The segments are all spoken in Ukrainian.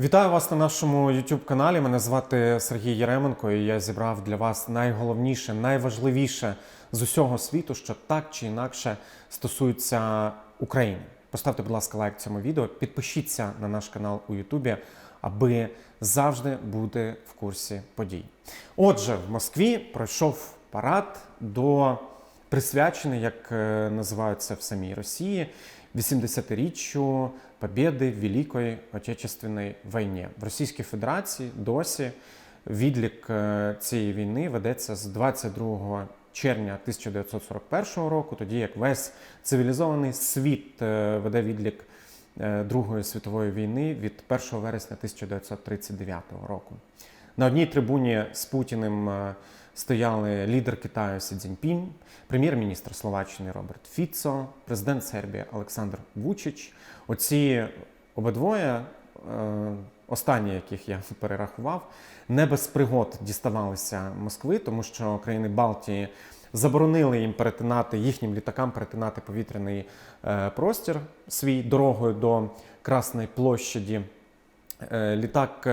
Вітаю вас на нашому YouTube каналі. Мене звати Сергій Єременко, і я зібрав для вас найголовніше, найважливіше з усього світу, що так чи інакше стосується України. Поставте, будь ласка, лайк цьому відео, підпишіться на наш канал у Ютубі, аби завжди бути в курсі подій. Отже, в Москві пройшов парад до присвячений, як е, називають це в самій Росії, 80-річчю побєди в Великої Отечественної війні. В Російській Федерації досі відлік е, цієї війни ведеться з 22 червня 1941 року, тоді як весь цивілізований світ е, веде відлік е, Другої світової війни від 1 вересня 1939 року. На одній трибуні з Путіним стояли лідер Китаю Сі Цзіньпінь, прем'єр-міністр Словаччини Роберт Фіцо, президент Сербії Олександр Вучич. Оці обидвоє, е, останні яких я перерахував, не без пригод діставалися Москви, тому що країни Балтії заборонили їм перетинати їхнім літакам перетинати повітряний е, простір свій дорогою до Красної площаді. Е, Літак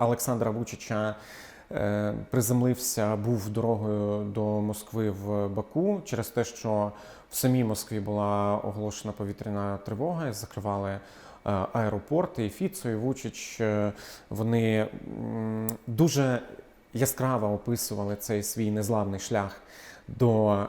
Олександра, Вучича приземлився, був дорогою до Москви в Баку через те, що в самій Москві була оголошена повітряна тривога, закривали е, аеропорти. І Фіцо, і Вучич е, вони дуже яскраво описували цей свій незламний шлях до е,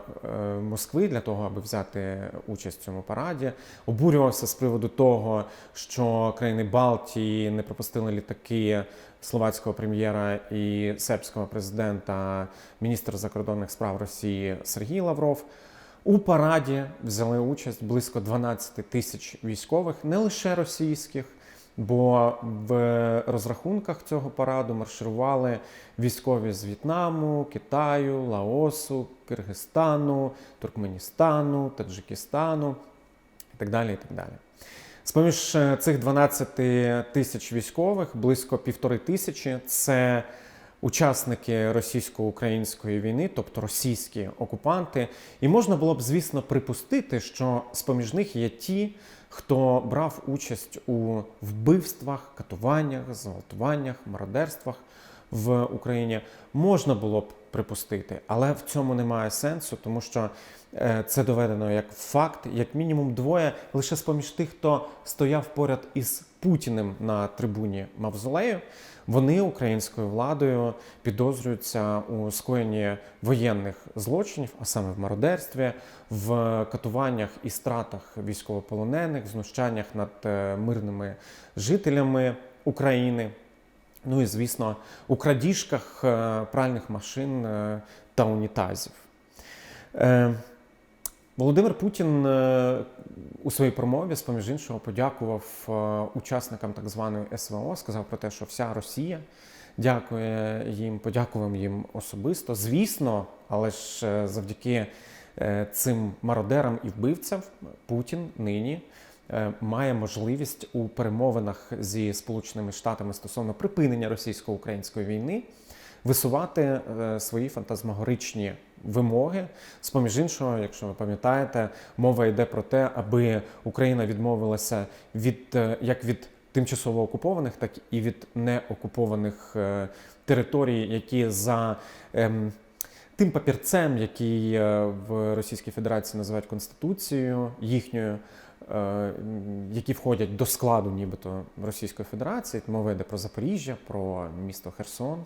Москви для того, аби взяти участь в цьому параді. Обурювався з приводу того, що країни Балтії не пропустили літаки словацького прем'єра і сербського президента, міністр закордонних справ Росії Сергій Лавров. У параді взяли участь близько 12 тисяч військових, не лише російських, бо в розрахунках цього параду марширували військові з В'єтнаму, Китаю, Лаосу, Киргизстану, Туркменістану, Таджикистану і так далі. І так далі. З-поміж е, цих 12 тисяч військових, близько півтори тисячі це учасники російсько-української війни, тобто російські окупанти. І можна було б, звісно, припустити, що з-поміж них є ті, хто брав участь у вбивствах, катуваннях, зґвалтуваннях, мародерствах в Україні. Можна було б припустити, але в цьому немає сенсу, тому що е, це доведено як факт, як мінімум двоє лише з-поміж тих, хто стояв поряд із Путіним на трибуні Мавзолею. Вони українською владою підозрюються у скоєнні воєнних злочинів, а саме в мародерстві, в катуваннях і стратах військовополонених, знущаннях над е, мирними жителями України. Ну і звісно, у крадіжках е, пральних машин е, та унітазів. Е, Володимир Путін у своїй промові, з поміж іншого, подякував учасникам так званої СВО, сказав про те, що вся Росія дякує їм, подякував їм особисто. Звісно, але ж завдяки цим мародерам і вбивцям Путін нині має можливість у перемовинах зі Сполученими Штатами стосовно припинення російсько-української війни висувати е, свої фантазмагоричні вимоги. З поміж іншого, якщо ви пам'ятаєте, мова йде про те, аби Україна відмовилася від е, як від тимчасово окупованих, так і від неокупованих е, територій, які за ем, тим папірцем, який в Російській Федерації називають Конституцією їхньою, е, які входять до складу нібито Російської Федерації. Мова йде про Запоріжжя, про місто Херсон.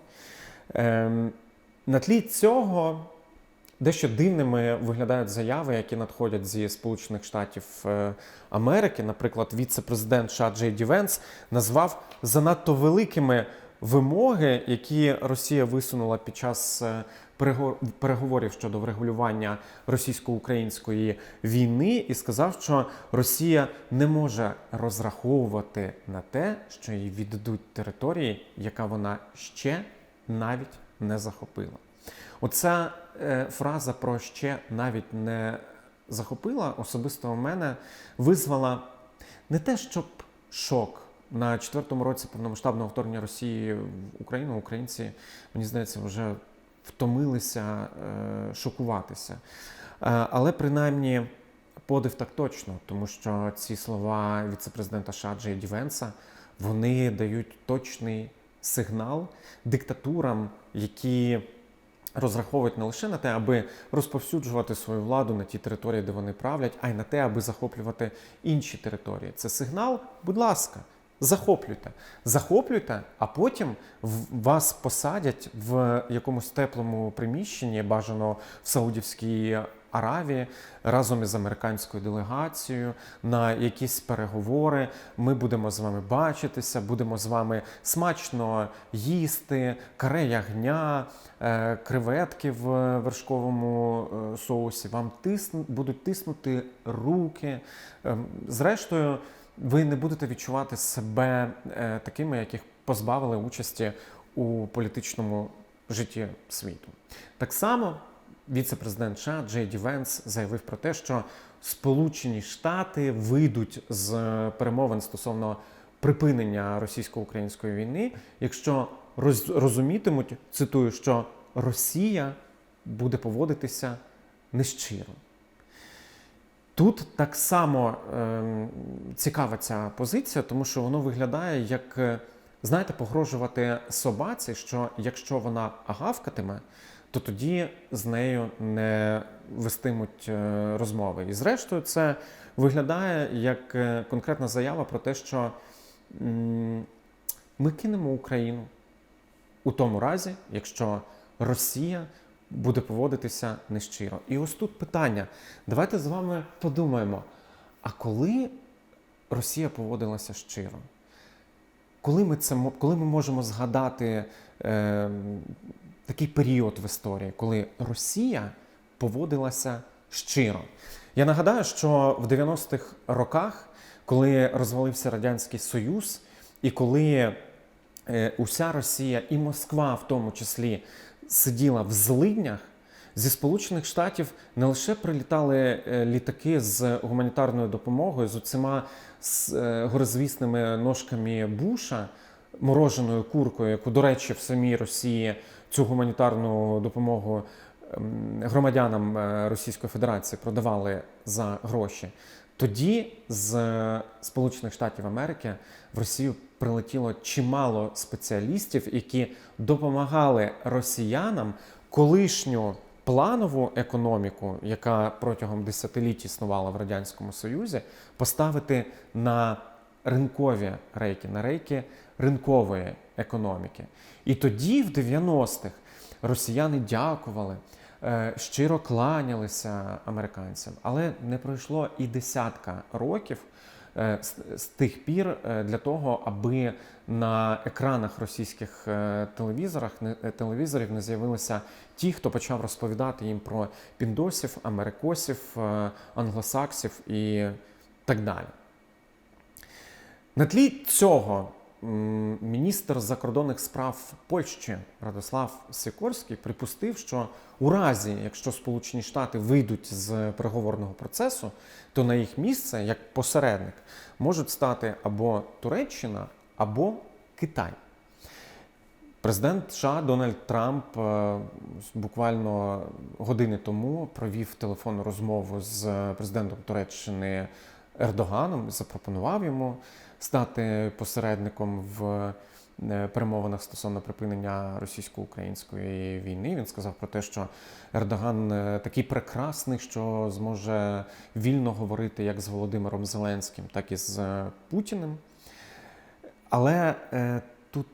Ем, На тлі цього дещо дивними виглядають заяви, які надходять зі Сполучених Штатів е, Америки. Наприклад, віце-президент США Джей Ді назвав занадто великими вимоги, які Росія висунула під час е, переговорів щодо врегулювання російсько-української війни, і сказав, що Росія не може розраховувати на те, що їй віддадуть території, яка вона ще навіть не захопила. Оця е, фраза про ще навіть не захопила особисто у мене визвала не те, щоб шок. На четвертому році повномасштабного вторгнення Росії в Україну українці, мені здається, вже втомилися е, шокуватися. Е, але принаймні подив так точно, тому що ці слова віцепрезидента США Джей Ді Венса вони дають точний сигнал диктатурам, які розраховують не лише на те, аби розповсюджувати свою владу на ті території, де вони правлять, а й на те, аби захоплювати інші території. Це сигнал, будь ласка, захоплюйте. Захоплюйте, а потім вас посадять в якомусь теплому приміщенні, бажано в Саудівській Аравії, разом із американською делегацією на якісь переговори. Ми будемо з вами бачитися, будемо з вами смачно їсти, каре ягня, е, креветки в вершковому е, соусі. Вам тисну, будуть тиснути руки. Ем, Зрештою, ви не будете відчувати себе е, такими, яких позбавили участі у політичному житті світу. Так само віце-президент США Джей Венс заявив про те, що Сполучені Штати вийдуть з перемовин стосовно припинення російсько-української війни, якщо роз, розумітимуть, цитую, що Росія буде поводитися нещиро. Тут так само ем, цікава ця позиція, тому що воно виглядає як, е, знаєте, погрожувати собаці, що якщо вона гавкатиме, то тоді з нею не вестимуть е, розмови. І зрештою, це виглядає як е, конкретна заява про те, що ми кинемо Україну у тому разі, якщо Росія буде поводитися нещиро. І ось тут питання. Давайте з вами подумаємо: а коли Росія поводилася щиро? Коли ми, це, коли ми можемо згадати е, такий період в історії, коли Росія поводилася щиро? Я нагадаю, що в 90-х роках, коли розвалився Радянський Союз, і коли е, уся Росія і Москва в тому числі сиділа в злиднях, зі Сполучених Штатів не лише прилітали е, літаки з гуманітарною допомогою, з оцима з е, горизвісними ножками Буша, мороженою куркою, яку, до речі, в самій Росії цю гуманітарну допомогу ем, громадянам е, Російської Федерації продавали за гроші. Тоді з Сполучених Штатів Америки в Росію прилетіло чимало спеціалістів, які допомагали росіянам колишню планову економіку, яка протягом десятиліть існувала в радянському Союзі, поставити на ринкові рейки, на рейки ринкової економіки. І тоді, в 90-х, росіяни дякували, е, щиро кланялися американцям, але не пройшло і десятка років з, з тих пір е, для того, аби на екранах російських е, телевізорах е, телевізорів не з'явилися ті, хто почав розповідати їм про піндосів, америкосів, е, англосаксів і так далі. На тлі цього міністр закордонних справ Польщі Радослав Сікорський припустив, що у разі, якщо Сполучені Штати вийдуть з переговорного процесу, то на їх місце як посередник можуть стати або Туреччина, або Китай. Президент США Дональд Трамп е, буквально години тому провів телефонну розмову з президентом Туреччини Ердоганом, і запропонував йому стати посередником в е, перемовинах стосовно припинення російсько-української війни. Він сказав про те, що Ердоган е, такий прекрасний, що зможе вільно говорити як з Володимиром Зеленським, так і з е, Путіним. Але тут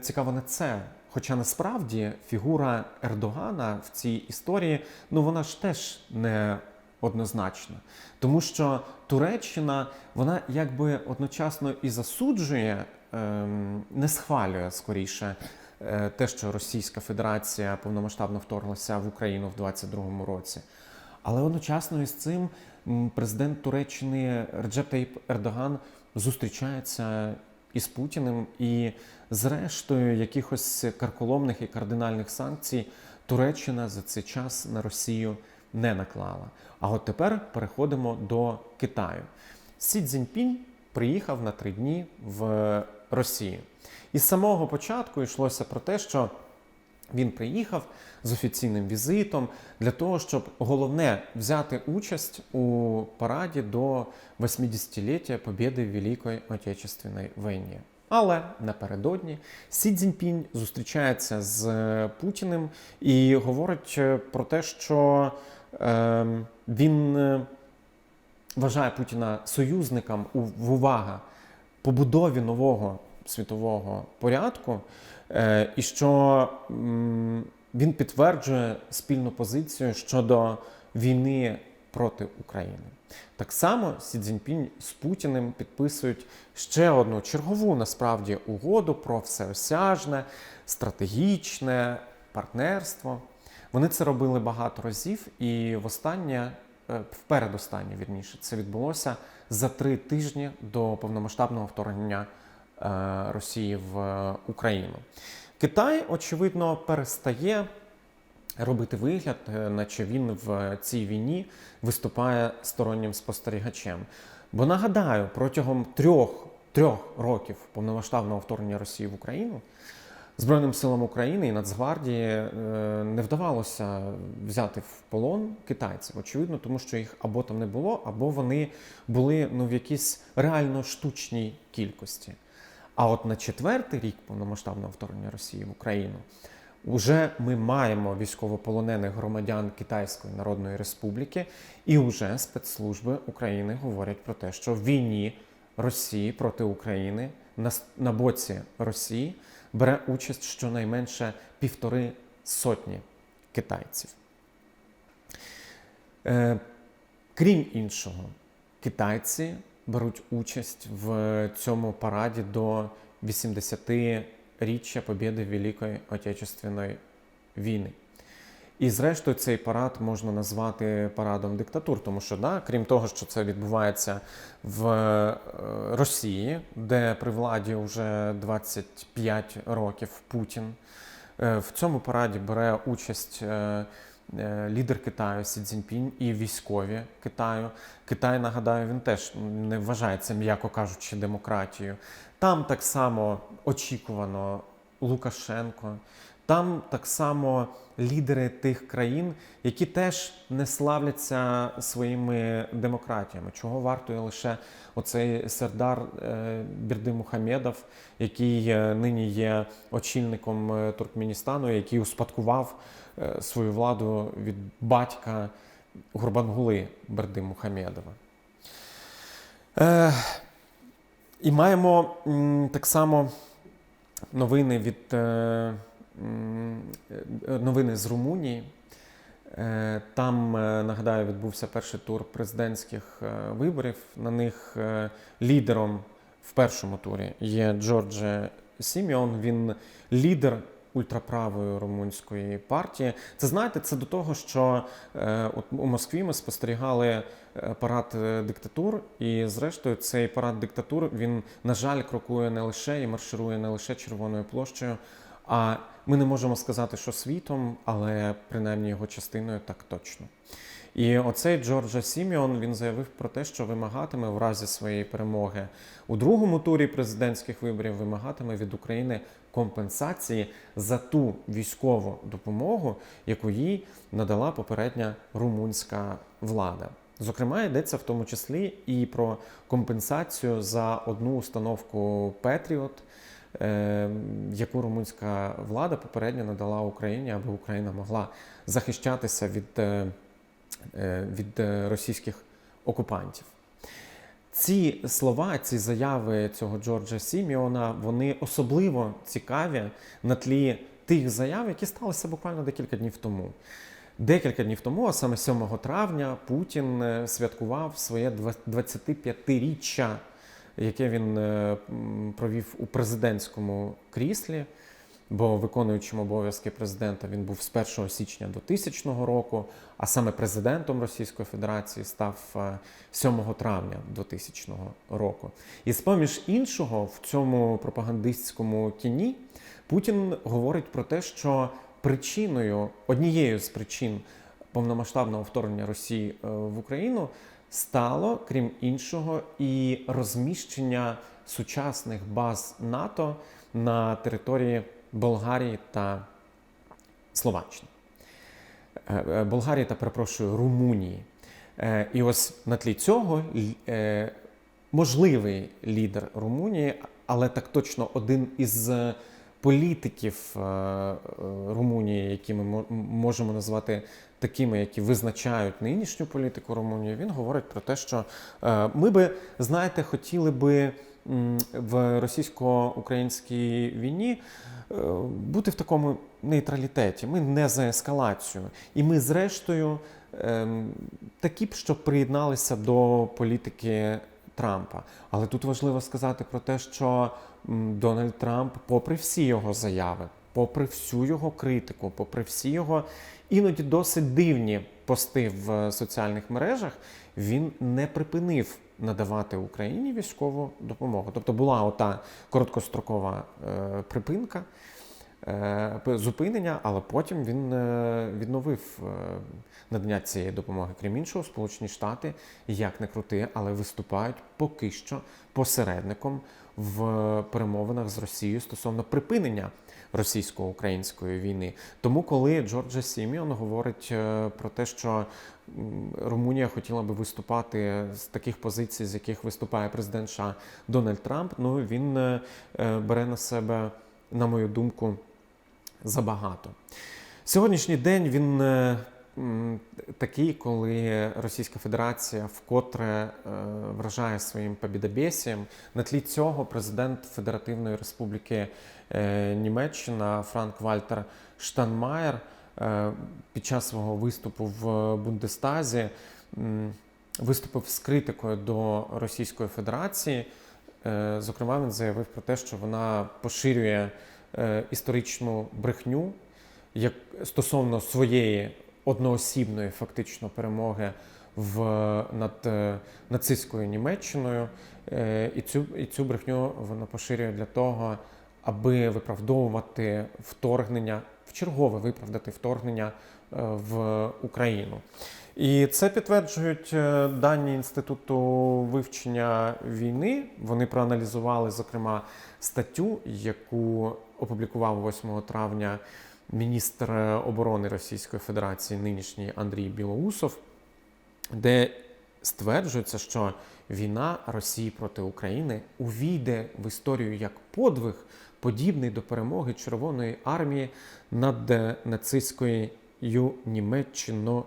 цікаво не це. Хоча насправді фігура Ердогана в цій історії, ну вона ж теж не однозначна. Тому що Туреччина, вона якби одночасно і засуджує, ем, не схвалює скоріше е, те, що Російська Федерація повномасштабно вторглася в Україну в 22-му році. Але одночасно із цим президент Туреччини Реджеп Таїп Ердоган зустрічається із Путіним, і зрештою якихось карколомних і кардинальних санкцій Туреччина за цей час на Росію не наклала. А от тепер переходимо до Китаю. Сі Цзіньпінь приїхав на три дні в Росію. І з самого початку йшлося про те, що він приїхав з офіційним візитом для того, щоб головне взяти участь у параді до 80-ліття Побєди в Великій Отечественній війні. Але напередодні Сі Цзіньпінь зустрічається з Путіним і говорить е, про те, що він е, вважає Путіна союзником в увага побудові нового світового порядку, е, і що він підтверджує спільну позицію щодо війни проти України. Так само Сі Цзіньпінь з Путіним підписують ще одну чергову насправді угоду про всеосяжне, стратегічне партнерство. Вони це робили багато разів, і востаннє, е, впередостаннє, вірніше, це відбулося за три тижні до повномасштабного вторгнення е, Росії в е, Україну. Китай, очевидно, перестає робити вигляд, наче він в цій війні виступає стороннім спостерігачем. Бо нагадаю, протягом трьох, трьох років повномасштабного вторгнення Росії в Україну Збройним силам України і Нацгвардії е, не вдавалося взяти в полон китайців, очевидно, тому що їх або там не було, або вони були ну, в якійсь реально штучній кількості. А от на четвертий рік повномасштабного вторгнення Росії в Україну Уже ми маємо військовополонених громадян Китайської Народної Республіки, і вже спецслужби України говорять про те, що в війні Росії проти України на, на боці Росії бере участь щонайменше півтори сотні китайців. Е, крім іншого, китайці беруть участь в цьому параді до 80-річчя побєди Великої Отечественної війни. І зрештою цей парад можна назвати парадом диктатур, тому що да, крім того, що це відбувається в е, Росії, де при владі вже 25 років Путін. Е, В цьому параді бере участь е, лідер Китаю Сі Цзіньпінь і військові Китаю. Китай, нагадаю, він теж не вважається, м'яко кажучи, демократією. Там так само очікувано Лукашенко. Там так само лідери тих країн, які теж не славляться своїми демократіями. Чого вартує лише оцей Сердар е, Бірди Мухамедов, який е, нині є очільником е, Туркменістану, який успадкував свою владу від батька Гурбангули Берди Мухамедова. І маємо так само новини від новини з Румунії. Е, Там, е, нагадаю, відбувся перший тур президентських е, виборів. На них е, лідером в першому турі є Джордже Сіміон. Він лідер ультраправої румунської партії. Це знаєте, це до того, що е, от у Москві ми спостерігали е, парад е, диктатур, і зрештою цей парад диктатур він, на жаль, крокує не лише і марширує не лише червоною площею. А ми не можемо сказати, що світом, але принаймні його частиною так точно. І оцей Джорджа Сіміон він заявив про те, що вимагатиме в разі своєї перемоги у другому турі президентських виборів, вимагатиме від України компенсації за ту військову допомогу, яку їй надала попередня румунська влада. Зокрема, йдеться в тому числі і про компенсацію за одну установку Петріот, яку румунська влада попередньо надала Україні, аби Україна могла захищатися від, е, е, від е, російських окупантів. Ці слова, ці заяви цього Джорджа Сіміона, вони особливо цікаві на тлі тих заяв, які сталися буквально декілька днів тому. Декілька днів тому, а саме 7 травня, Путін святкував своє 25-річчя, яке він е, провів у президентському кріслі. Бо виконуючим обов'язки президента він був з 1 січня до 2000 року, а саме президентом Російської Федерації став е, 7 травня 2000 року. І з поміж іншого, в цьому пропагандистському кіні Путін говорить про те, що причиною, однією з причин повномасштабного вторгнення Росії е, в Україну стало, крім іншого, і розміщення сучасних баз НАТО на території Болгарії та Словаччини. Е, е, Болгарії та перепрошую Румунії. Е, І ось на тлі цього можливий лідер Румунії але так точно один із політиків Румунії, які ми можемо назвати такими, які визначають нинішню політику Румунії, він говорить про те, що е, ми би, знаєте, хотіли би в російсько-українській війні е, бути в такому нейтралітеті. Ми не за ескалацію. І ми, зрештою, ем, такі б, що приєдналися до політики Трампа. Але тут важливо сказати про те, що Дональд Трамп, попри всі його заяви, попри всю його критику, попри всі його іноді досить дивні пости в е, соціальних мережах, він не припинив надавати Україні військову допомогу. Тобто була ота короткострокова е, припинка. е, Зупинення, але потім він е, відновив надання цієї допомоги. Крім іншого, Сполучені Штати, як не крути, але виступають поки що посередником в перемовинах з Росією стосовно припинення російсько-української війни. Тому, коли Джорджа Сіміон говорить е, про те, що Румунія хотіла би виступати з таких позицій, з яких виступає президент США Дональд Трамп, ну він е, е, бере на себе, на мою думку, забагато. Сьогоднішній день він такий, коли Російська Федерація вкотре е, вражає своїм побідобєсієм. На тлі цього президент Федеративної Республіки е, Німеччина Франк Вальтер Штанмаєр е, під час свого виступу в Бундестазі виступив з критикою до Російської Федерації. Зокрема, він заявив про те, що вона поширює історичну брехню як стосовно своєї одноосібної фактично перемоги в над е, нацистською Німеччиною, Е, і цю і цю брехню вона поширює для того, аби виправдовувати вторгнення, в чергове виправдати вторгнення е, в Україну. І це підтверджують дані інституту вивчення війни. Вони проаналізували, зокрема, статтю, яку опублікував 8 травня міністр оборони Російської Федерації, нинішній Андрій Білоусов, де стверджується, що війна Росії проти України увійде в історію як подвиг, подібний до перемоги Червоної армії над нацистською Німеччиною.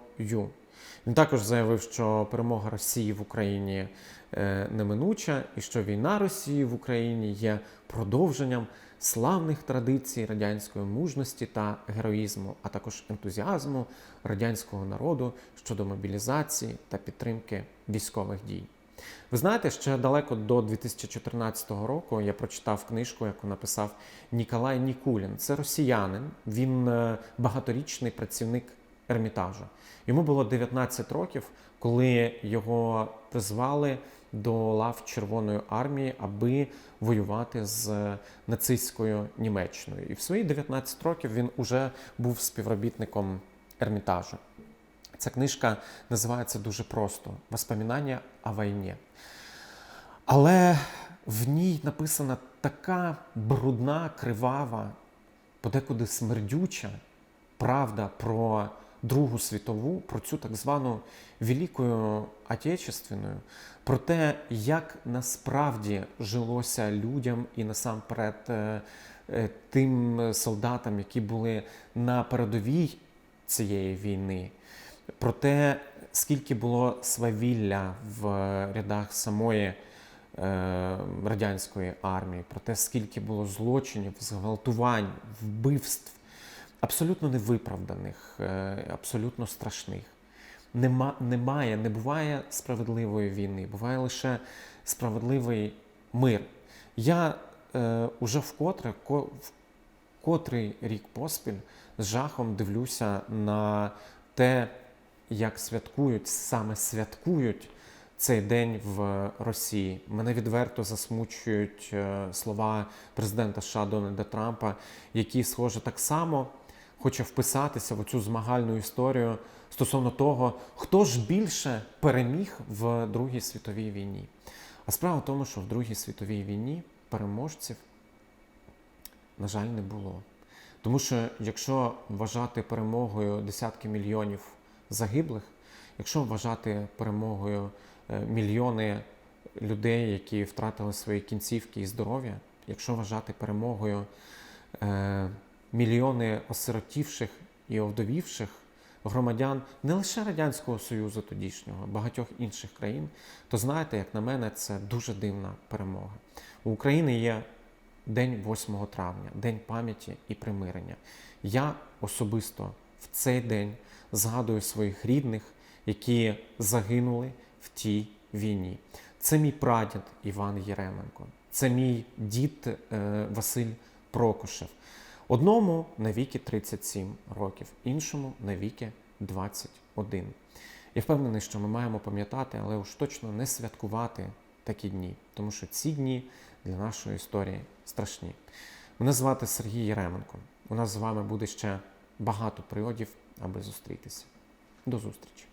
Він також заявив, що перемога Росії в Україні е, неминуча, і що війна Росії в Україні є продовженням славних традицій радянської мужності та героїзму, а також ентузіазму радянського народу щодо мобілізації та підтримки військових дій. Ви знаєте, ще далеко до 2014 року я прочитав книжку, яку написав Ніколай Нікулін. Це росіянин, він е, багаторічний працівник Ермітажу. Йому було 19 років, коли його призвали до лав Червоної армії, аби воювати з нацистською Німеччиною. І в свої 19 років він уже був співробітником Ермітажу. Ця книжка називається дуже просто Воспоминання о війні. Але в ній написана така брудна, кривава, подекуди смердюча правда про Другу світову, про цю так звану Великою Отечественною, про те, як насправді жилося людям і насамперед е, е, тим солдатам, які були на передовій цієї війни, про те, скільки було свавілля в рядах самої е, радянської армії, про те, скільки було злочинів, зґвалтувань, вбивств, абсолютно невиправданих, е, абсолютно страшних. Нема, немає, не буває справедливої війни, буває лише справедливий мир. Я е, уже вкотре, ко, в котрий рік поспіль з жахом дивлюся на те, як святкують, саме святкують цей день в Росії. Мене відверто засмучують е, слова президента США Дональда Трампа, який, схоже, так само хоче вписатися в цю змагальну історію стосовно того, хто ж більше переміг в Другій світовій війні. А справа в тому, що в Другій світовій війні переможців, на жаль, не було. Тому що якщо вважати перемогою десятки мільйонів загиблих, якщо вважати перемогою е, мільйони людей, які втратили свої кінцівки і здоров'я, якщо вважати перемогою е, мільйони осиротівших і овдовівших громадян не лише Радянського Союзу тодішнього, багатьох інших країн, то знаєте, як на мене, це дуже дивна перемога. У України є День 8 травня, День пам'яті і примирення. Я особисто в цей день згадую своїх рідних, які загинули в тій війні. Це мій прадід Іван Єременко, це мій дід е, Василь Прокушев. Одному навіки 37 років, іншому навіки 21. Я впевнений, що ми маємо пам'ятати, але уж точно не святкувати такі дні, тому що ці дні для нашої історії страшні. Мене звати Сергій Єременко. У нас з вами буде ще багато приводів, аби зустрітися. До зустрічі!